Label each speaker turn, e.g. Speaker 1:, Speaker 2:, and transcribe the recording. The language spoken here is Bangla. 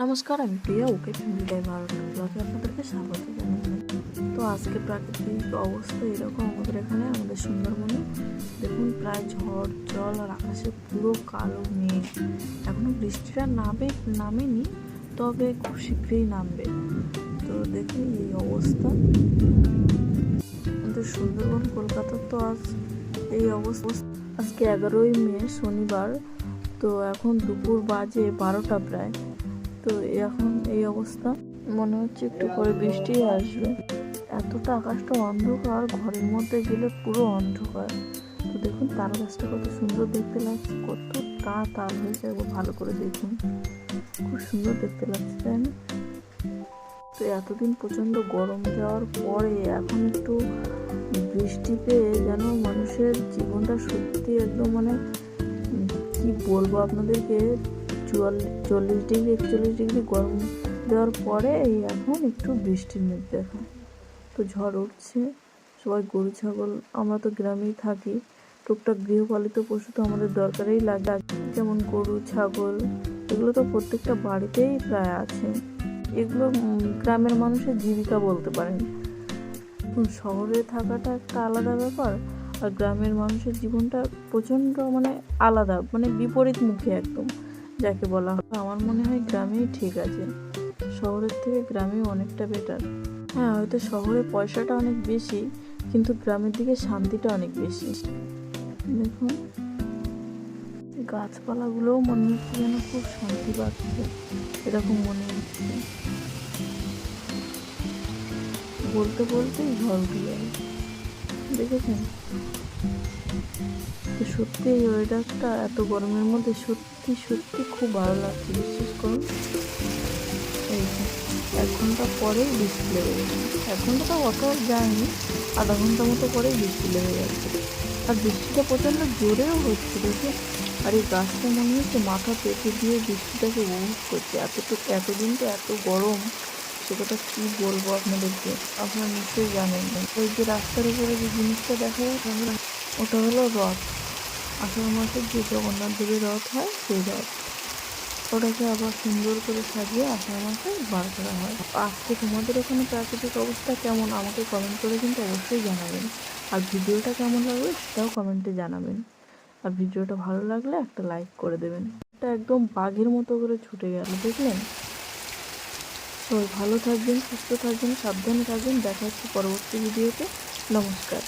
Speaker 1: নমস্কার, আমি প্রিয়া, ওকে ফ্যামিলি টাইম ভারতের ব্লগে আপনাদেরকে স্বাগত জানাই তো আজকে প্রাকৃতিক অবস্থা এরকম আমাদের এখানে, আমাদের সুন্দরবনে। দেখুন, প্রায় ঝড়, জল আর আকাশে পুরো কালো মেঘ। এখনও বৃষ্টিটা নামে, নামেনি, তবে খুব শীঘ্রই নামবে। তো দেখুন এই অবস্থা। আমাদের সুন্দরবন, কলকাতার তো আজ এই অবস্থা। আজকে এগারোই মে, শনিবার। তো এখন দুপুর বাজে বারোটা প্রায়। তো এখন এই অবস্থা। মনে হচ্ছে একটু পরে বৃষ্টি আসবে। এতটা আকাশটা অন্ধকার, ঘরের মধ্যে গেলে পুরো অন্ধকার। তো দেখুন, তারা গাছটা কত সুন্দর দেখতে লাগছে কতটা তাল হয়েছে একবার ভালো করে দেখুন। খুব সুন্দর দেখতে লাগছে, তাই না? তো এতদিন প্রচণ্ড গরম যাওয়ার পরে এখন একটু বৃষ্টি পেয়ে যেন মানুষের জীবনটা সত্যি একদম মানে কি বলব আপনাদেরকে? চুয়াল্লিশ ডিগ্রি, একচল্লিশ ডিগ্রি গরম দেওয়ার পরে এই এখন একটু বৃষ্টির মেঘ দেখা। তো ঝড় উঠছে, সবাই গরু, ছাগল, আমরা তো গ্রামেই থাকি। টুকটাক গৃহপালিত পশু তো আমাদের দরকারেই লাগে। যেমন গরু, ছাগল, এগুলো তো প্রত্যেকটা বাড়িতেই প্রায় আছে। এগুলো গ্রামের মানুষের জীবিকা বলতে পারেন। শহরে থাকাটা একটা আলাদা ব্যাপার, আর গ্রামের মানুষের জীবনটা প্রচণ্ড মানে আলাদা মানে বিপরীত মুখে একদম। যাকে বলা হয়। আমার মনে হয় গ্রামেই ঠিক আছে। শহরের থেকে গ্রামে অনেকটা বেটার হ্যাঁ হয়তো শহরে পয়সাটা অনেক বেশি, কিন্তু গ্রামের দিকে শান্তিটা অনেক বেশি। দেখুন। গাছপালাগুলোও মনে হচ্ছে যেন খুব শান্তি পাচ্ছে। এরকম মনে হচ্ছে। বলতে বলতেই ঝড় যাবে দেখেছেন? তো সত্যি এই ওয়েদারটা এত গরমের মধ্যে সত্যি সত্যি খুব ভালো লাগছে, বিশ্বাস করুন। এই এক ঘণ্টা পরেই বৃষ্টি লেগে যাচ্ছে এক ঘণ্টা তো অত যায়নি, আধা ঘণ্টা মতো পরেই বৃষ্টি লেগে যাচ্ছে আর বৃষ্টিটা প্রচণ্ড জোরেও হচ্ছে দেখে আর এই গাছটা মনে হচ্ছে মাথা পেতে দিয়ে বৃষ্টিটাকে উপভোগ করছে। এতটুকু, এতদিন তো এত গরম, সে কথা কী বলব আপনাদেরকে? আপনারা নিশ্চয়ই জানেন। ওই যে রাস্তার উপরে যে জিনিসটা দেখা যায় ওটা হলো রথ। আষাঢ় মাসের যে জগন্নাথ দেবের রথ হয়, সেই রথ। ওটাকে আবার সুন্দর করে সাজিয়ে আষাঢ় মাসে বার করা হয়। আজকে তোমাদের ওখানে প্রাকৃতিক অবস্থা কেমন, আমাকে কমেন্ট করে কিন্তু অবশ্যই জানাবেন। আর ভিডিওটা কেমন লাগবে সেটাও কমেন্টে জানাবেন। আর ভিডিওটা ভালো লাগলে একটা লাইক করে দেবেন। এটা একদম বাঘের মতো করে ছুটে গেল, দেখলেন? সবাই ভালো থাকবেন, সুস্থ থাকবেন, সাবধানে থাকবেন। দেখা হচ্ছে পরবর্তী ভিডিওতে। নমস্কার।